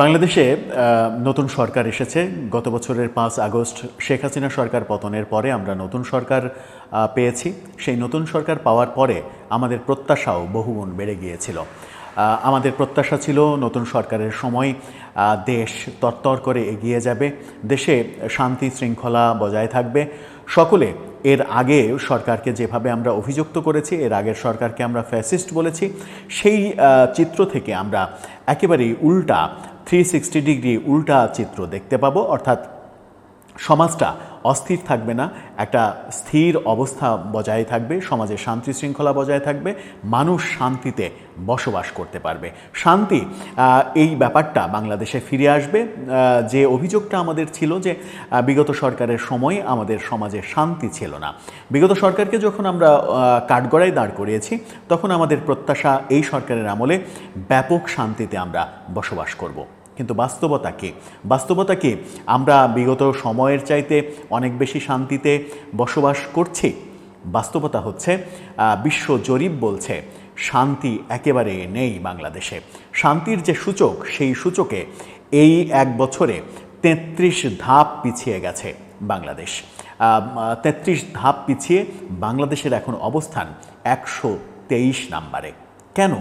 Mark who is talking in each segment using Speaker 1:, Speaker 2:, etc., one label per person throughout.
Speaker 1: বাংলাদেশে নতুন সরকার এসেছে। গত বছরের পাঁচ আগস্ট শেখ হাসিনা সরকার পতনের পরে আমরা নতুন সরকার পেয়েছি। সেই নতুন সরকার পাওয়ার পরে আমাদের প্রত্যাশাও বহুগুণ বেড়ে গিয়েছিল। আমাদের প্রত্যাশা ছিল নতুন সরকারের সময় দেশ তরতর করে এগিয়ে যাবে। দেশে শান্তি শৃঙ্খলা বজায় থাকবে। সকলে এর আগে সরকারকে যেভাবে আমরা অভিযুক্ত করেছি, এর আগের সরকারকে আমরা ফ্যাসিস্ট বলেছি, সেই চিত্র থেকে আমরা একেবারেই উল্টা থ্রি সিক্সটি ডিগ্রি উল্টা চিত্র দেখতে পাবো অর্থাৎ সমাজটা অস্থির থাকবে না, একটা স্থির অবস্থা বজায় থাকবে, সমাজে শান্তি শৃঙ্খলা বজায় থাকবে, মানুষ শান্তিতে বসবাস করতে পারবে। শান্তি এই ব্যাপারটা বাংলাদেশে ফিরে আসবে। যে অভিযোগটা আমাদের ছিল যে বিগত সরকারের সময় আমাদের সমাজে শান্তি ছিল না। বিগত সরকারকে যখন আমরা কাঠগড়ায় দাঁড় করিয়েছি, তখন আমাদের প্রত্যাশা এই সরকারের আমলে ব্যাপক শান্তিতে আমরা বসবাস করব। কিন্তু বাস্তবতা কি? বাস্তবতা কি? আমরা বিগত সময়ের চাইতে অনেক বেশি শান্তিতে বসবাস করছি? বাস্তবতা হচ্ছে বিশ্ব জরিপ বলছে, শান্তি একেবারে নেই বাংলাদেশে। শান্তির যে সূচক, সেই সূচকে এই এক বছরে তেত্রিশ ধাপ পিছিয়ে গেছে বাংলাদেশ। তেত্রিশ ধাপ পিছিয়ে বাংলাদেশের এখন অবস্থান একশো তেইশ নাম্বারে। কেন?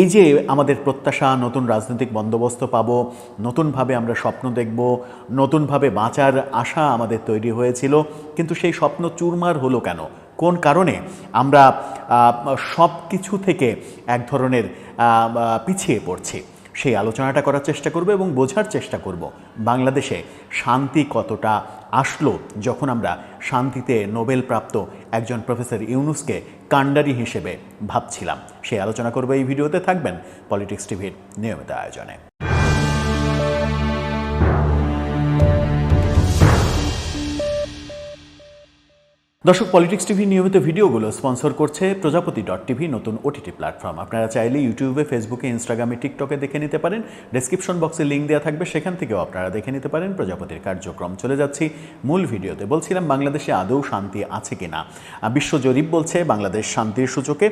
Speaker 1: এই যে আমাদের প্রত্যাশা, নতুন রাজনৈতিক বন্দোবস্ত পাবো, নতুনভাবে আমরা স্বপ্ন দেখব, নতুনভাবে বাঁচার আশা আমাদের তৈরি হয়েছিল, কিন্তু সেই স্বপ্ন চুরমার হলো কেন? কোন কারণে? আমরা সব কিছু থেকে এক ধরনের পিছিয়ে পড়ছি। সেই আলোচনাটা করার চেষ্টা করব এবং বোঝার চেষ্টা করব বাংলাদেশে শান্তি কতটা আসলো যখন আমরা শান্তিতে নোবেলপ্রাপ্ত একজন প্রফেসর ইউনুসকে কাণ্ডারি হিসেবে ভাবছিলাম। সেই আলোচনা করব এই ভিডিওতে, থাকবেন পলিটিক্স টিভির নিয়মিত আয়োজনে। দর্শক পলিটিক্স টিভি নিয়মিত ভিডিওগুলো স্পন্সর করছে প্রজাপতি ডট টিভি নতুন ওটিটি প্ল্যাটফর্ম আপনারা চাইলে ইউটিউবে ফেসবুকে ইনস্টাগ্রামে টিকটকে দেখে নিতে পারেন। ডেসক্রিপশন বক্সে লিঙ্ক দেওয়া থাকবে সেখান থেকেও আপনারা দেখে নিতে পারেন প্রজাপতির কার্যক্রম। চলে যাচ্ছি মূল ভিডিওতে। বলছিলাম বাংলাদেশে আদৌ শান্তি আছে কিনা? আহ, বিশ্ব জরিপ বলছে বাংলাদেশ শান্তির সূচকে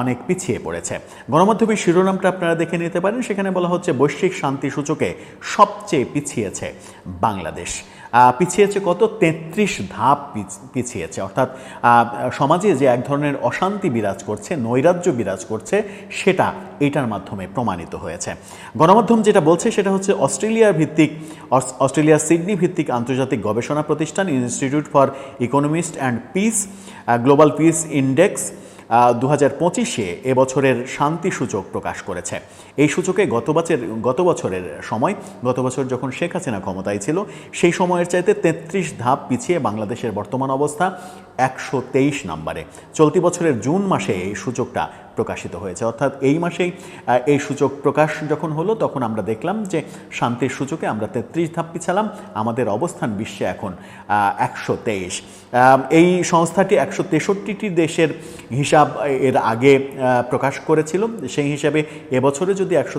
Speaker 1: অনেক পিছিয়ে পড়েছে। গণমাধ্যমের শিরোনামটা আপনারা দেখে নিতে পারেন। সেখানে বলা হচ্ছে বৈশ্বিক শান্তি সূচকে সবচেয়ে পিছিয়েছে বাংলাদেশ। পিছিয়েছে কত? তেত্রিশ ধাপ পিছ- পিছিয়েছে। অর্থাৎ সমাজে যে এক ধরনের অশান্তি বিরাজ করছে, নৈরাজ্য বিরাজ করছে, সেটা এটার মাধ্যমে প্রমাণিত হয়েছে। গণমাধ্যম যেটা বলছে, সেটা হচ্ছে অস্ট্রেলিয়ার ভিত্তিক অস- অস্ট্রেলিয়ার সিডনি ভিত্তিক আন্তর্জাতিক গবেষণা প্রতিষ্ঠান, Institute for Economist and Peace Global Peace Index. দু হাজার পঁচিশে এবছরের শান্তি সূচক প্রকাশ করেছে। এই সূচকে গত বছরের গত বছরের সময়, গত বছর যখন শেখ হাসিনা ক্ষমতায় ছিল, সেই সময়ের চাইতে তেত্রিশ ধাপ পিছিয়ে বাংলাদেশের বর্তমান অবস্থা একশো তেইশ নম্বরে। চলতি বছরের জুন মাসে এই সূচকটা প্রকাশিত হয়েছে। অর্থাৎ এই মাসেই এই সূচক প্রকাশ যখন হলো, তখন আমরা দেখলাম যে শান্তির সূচকে আমরা তেত্রিশ ধাপ পিছালাম। আমাদের অবস্থান বিশ্বে এখন একশো তেইশ। এই সংস্থাটি একশো তেষট্টিটি দেশের হিসাব এর আগে প্রকাশ করেছিল। সেই হিসাবে এবছরে যদি একশো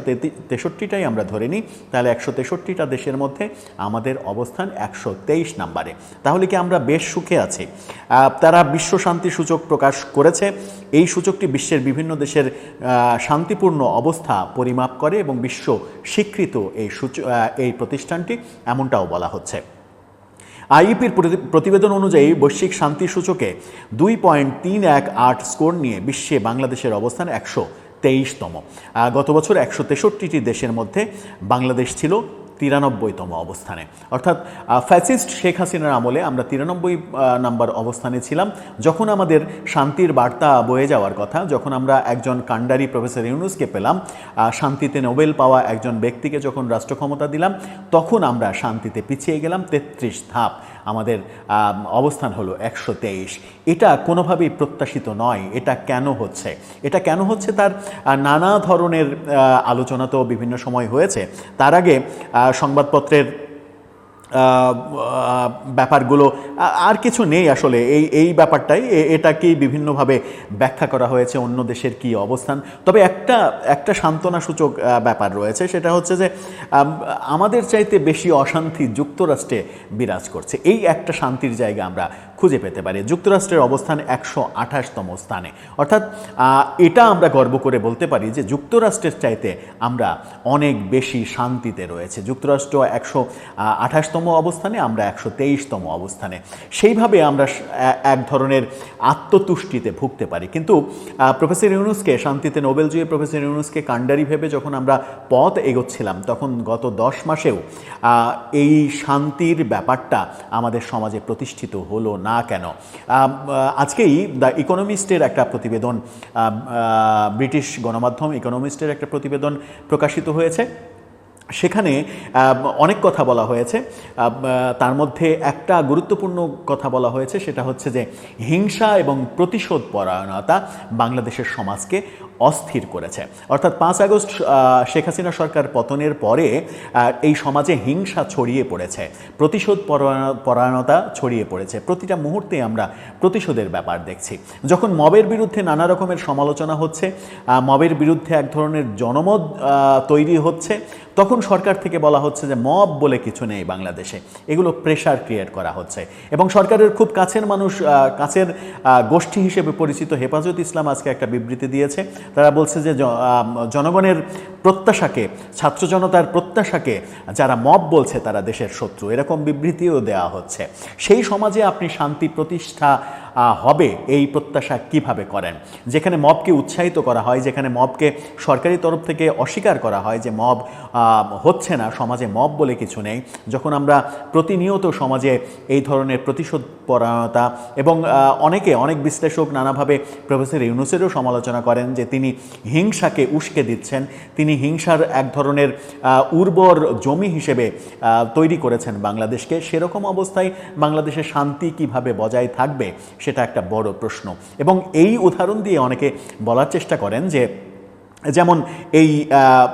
Speaker 1: তেষট্টিটাই আমরা ধরে নিই, তাহলে একশো তেষট্টিটা দেশের মধ্যে আমাদের অবস্থান একশো তেইশ নাম্বারে। তাহলে কি আমরা বেশ সুখে আছি? তারা বিশ্ব শান্তি সূচক প্রকাশ করেছে। এই সূচকটি বিশ্বের বিভিন্ন দেশের শান্তিপূর্ণ অবস্থা পরিমাপ করে এবং বিশ্ব স্বীকৃত এই সূচ এই প্রতিষ্ঠানটি, এমনটাও বলা হচ্ছে। আইইপির প্রতিবেদন অনুযায়ী বৈশ্বিক শান্তি সূচকে দুই পয়েন্ট তিন এক আট স্কোর নিয়ে বিশ্বে বাংলাদেশের অবস্থান একশো তেইশতম। গত বছর একশো তেষট্টিটি দেশের মধ্যে বাংলাদেশ ছিল তিরানব্বইতম অবস্থানে। অর্থাৎ ফ্যাসিস্ট শেখ হাসিনার আমলে আমরা তিরানব্বই নাম্বার অবস্থানে ছিলাম। যখন আমাদের শান্তির বার্তা বয়ে যাওয়ার কথা, যখন আমরা একজন কাণ্ডারি প্রফেসর ইউনুসকে পেলাম শান্তিতে নোবেল পাওয়া একজন ব্যক্তিকে যখন রাষ্ট্র ক্ষমতা দিলাম, তখন আমরা শান্তিতে পিছিয়ে গেলাম। তেত্রিশ ধাপ আমাদের অবস্থান হলো একশো তেইশ। এটা কোনোভাবেই প্রত্যাশিত নয়। এটা কেন হচ্ছে? এটা কেন হচ্ছে? তার নানা ধরনের আলোচনা তো বিভিন্ন সময় হয়েছে। তার আগে সংবাদপত্রের ব্যাপারগুলো আর কিছু নেই আসলে। এই এই ব্যাপারটাই। এটাকেই বিভিন্নভাবে ব্যাখ্যা করা হয়েছে অন্য দেশের কি অবস্থান? তবে একটা একটা সান্ত্বনাসূচক ব্যাপার রয়েছে। সেটা হচ্ছে যে আমাদের চাইতে বেশি অশান্তি যুক্তরাষ্ট্রে বিরাজ করছে। এই একটা শান্তির জায়গা আমরা খুঁজে পেতে পারি। যুক্তরাষ্ট্রের অবস্থান একশো আঠাশতম স্থানে। অর্থাৎ এটা আমরা গর্ব করে বলতে পারি যে, যুক্তরাষ্ট্রের চাইতে আমরা অনেক বেশি শান্তিতে রয়েছে। যুক্তরাষ্ট্র একশো আঠাশতম অবস্থানে, আমরা একশো তেইশতম অবস্থানে। সেইভাবে আমরা এক ধরনের আত্মতুষ্টিতে ভুগতে পারি। কিন্তু প্রফেসর ইউনুসকে, শান্তিতে নোবেল জয়ী প্রফেসর ইউনুসকে কাণ্ডারি ভেবে যখন আমরা পথ এগোচ্ছিলাম, তখন গত দশ মাসেও এই শান্তির ব্যাপারটা আমাদের সমাজে প্রতিষ্ঠিত হলো না কেন? আজকেই দ্য ইকোনমিস্টের একটা প্রতিবেদন ব্রিটিশ গণমাধ্যম ইকোনমিস্টের একটা প্রতিবেদন প্রকাশিত হয়েছে। সেখানে অনেক কথা বলা হয়েছে। তার মধ্যে একটা গুরুত্বপূর্ণ কথা বলা হয়েছে, সেটা হচ্ছে যে হিংসা এবং প্রতিশোধ পরায়ণতা বাংলাদেশের সমাজকে অস্থির করেছে। অর্থাৎ পাঁচ আগস্ট শেখ হাসিনা সরকার পতনের পরে এই সমাজে হিংসা ছড়িয়ে পড়েছে প্রতিশোধ পরায়ণ- পরায়ণতা ছড়িয়ে পড়েছে। প্রতিটা মুহূর্তে আমরা প্রতিশোধের ব্যাপার দেখছি। যখন মবের বিরুদ্ধে নানা রকমের সমালোচনা হচ্ছে মবের বিরুদ্ধে এক ধরনের জনমত তৈরি হচ্ছে তখন সরকার থেকে বলা হচ্ছে যে মব বলে কিছু নেই বাংলাদেশে। এগুলো প্রেশার ক্রিয়েট করা হচ্ছে। এবং সরকারের খুব কাছের মানুষ কাছের গোষ্ঠী হিসেবে পরিচিত হেফাজত ইসলাম আজকে একটা বিবৃতি দিয়েছে। তারা বলছে যে জনগণের প্রত্যাশাকে, ছাত্র জনতার প্রত্যাশাকে যারা মব বলছে তারা দেশের শত্রু। এরকম বিবৃতিও দেওয়া হচ্ছে। সেই সমাজে আপনি শান্তি, প্রতিষ্ঠা হবে এই প্রত্যাশা কীভাবে করেন? যেখানে মবকে উৎসাহিত করা হয়, যেখানে মবকে সরকারি তরফ থেকে অস্বীকার করা হয় যে মব হচ্ছে না, সমাজে মব বলে কিছু নেই। যখন আমরা প্রতিনিয়ত সমাজে এই ধরনের প্রতিশোধ পরায়ণতা এবং অনেকে, অনেক বিশ্লেষক নানাভাবে প্রফেসর ইউনুসেরও সমালোচনা করেন যে তিনি হিংসাকে উস্কে দিচ্ছেন, তিনি হিংসার এক ধরনের উর্বর জমি হিসেবে তৈরি করেছেন বাংলাদেশকে। সেরকম অবস্থায় বাংলাদেশের শান্তি কীভাবে বজায় থাকবে সেটা একটা বড় প্রশ্ন। এবং এই উদাহরণ দিয়ে অনেকে বলার চেষ্টা করেন যে যেমন এই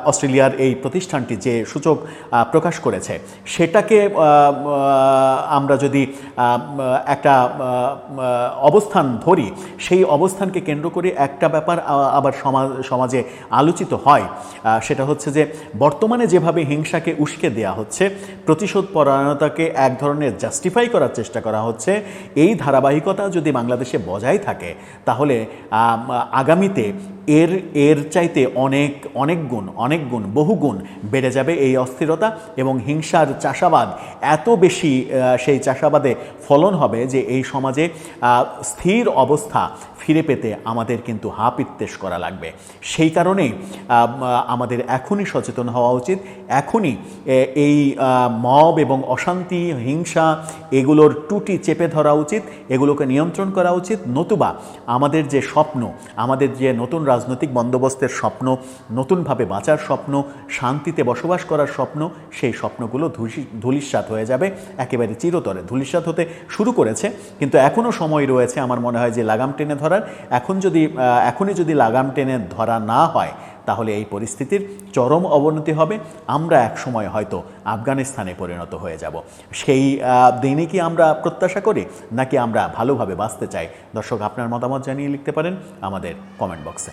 Speaker 1: অস্ট্রেলিয়ার এই প্রতিষ্ঠানটি যে সূচক প্রকাশ করেছে, সেটাকে আমরা যদি একটা অবস্থান ধরি, সেই অবস্থানকে কেন্দ্র করে একটা ব্যাপার আবার সমাজ আলোচিত হয় সেটা হচ্ছে যে বর্তমানে যেভাবে হিংসাকে উস্কে দেওয়া হচ্ছে, প্রতিশোধ পরায়ণতাকে এক ধরনের জাস্টিফাই করার চেষ্টা করা হচ্ছে, এই ধারাবাহিকতা যদি বাংলাদেশে বজায় থাকে, তাহলে আগামীতে এর এর চাইতে অনেক অনেক গুণ অনেক গুণ, বহু গুণ বেড়ে যাবে এই অস্থিরতা এবং হিংসার চাষাবাদ। এত বেশি সেই চাষাবাদে ফলন হবে যে এই সমাজে স্থির অবস্থা ফিরে পেতে আমাদের কিন্তু হা পিত্তেশ করা লাগবে। সেই কারণেই আমাদের এখনই সচেতন হওয়া উচিত। এখনই এই মব এবং অশান্তি, হিংসা এগুলোর টুটি চেপে ধরা উচিত, এগুলোকে নিয়ন্ত্রণ করা উচিত। নতুবা আমাদের যে স্বপ্ন, আমাদের যে নতুন রাজনৈতিক বন্দোবস্তের স্বপ্ন, নতুনভাবে বাঁচার স্বপ্ন, শান্তিতে বসবাস করার স্বপ্ন, সেই স্বপ্নগুলো ধূলিসাৎ হয়ে যাবে। একেবারে চিরতরে ধূলিসাৎ হতে শুরু করেছে। কিন্তু এখনও সময় রয়েছে, আমার মনে হয়, যে লাগাম টেনে ধরার। এখন যদি এখনই যদি লাগাম টেনে ধরা না হয়, তাহলে এই পরিস্থিতির চরম অবনতি হবে। আমরা একসময় হয়তো আফগানিস্তানে পরিণত হয়ে যাব। সেই দিনে কি আমরা প্রত্যাশা করি, নাকি আমরা ভালোভাবে বাঁচতে চাই? দর্শক, আপনার মতামত জানিয়ে লিখতে পারেন আমাদের কমেন্ট বক্সে